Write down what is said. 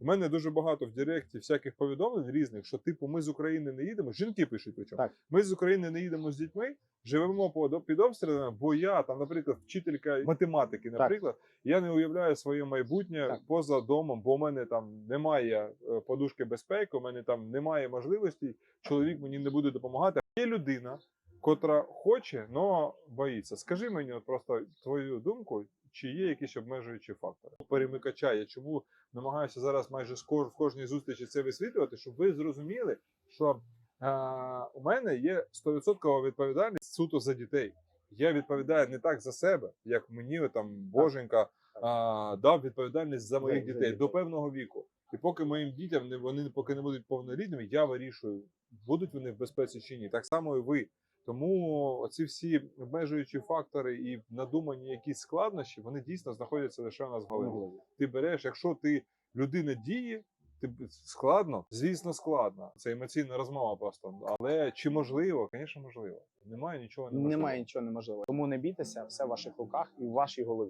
У мене дуже багато в Директі всяких повідомлень різних, що типу ми з України не їдемо. Жінки пишуть причому. Так. Ми з України не їдемо з дітьми, живемо по- під обстрілами, бо я там, наприклад, вчителька математики, наприклад, я не уявляю своє майбутнє Так. поза домом, бо у мене там немає е, подушки безпеки, у мене там немає можливостей. Чоловік мені не буде допомагати. Є людина, котра хоче, але боїться. Скажи мені от просто твою думку, чи є якісь обмежуючі фактори? Перемикача, я чому намагаюся зараз майже в кожній зустрічі це висвітлювати, щоб ви зрозуміли, що е, у мене є 100% відповідальність суто за дітей. Я відповідаю не так за себе, як мені там Боженька а, дав відповідальність за моїх дітей дітей. до певного віку. І поки моїм дітям не вони поки не будуть повнолітніми, я вирішую, будуть вони в безпеці чи ні. Так само і ви. Тому оці всі обмежуючі фактори і надумані якісь складнощі, вони дійсно знаходяться лише у нас в голові. Ти береш, якщо ти людина дії, ти складно, звісно, складно. Це емоційна розмова просто. Але чи можливо? Звісно, можливо. Немає нічого неможливого. Немає нічого неможливого. Тому не бійтеся, все в ваших руках і в вашій голові.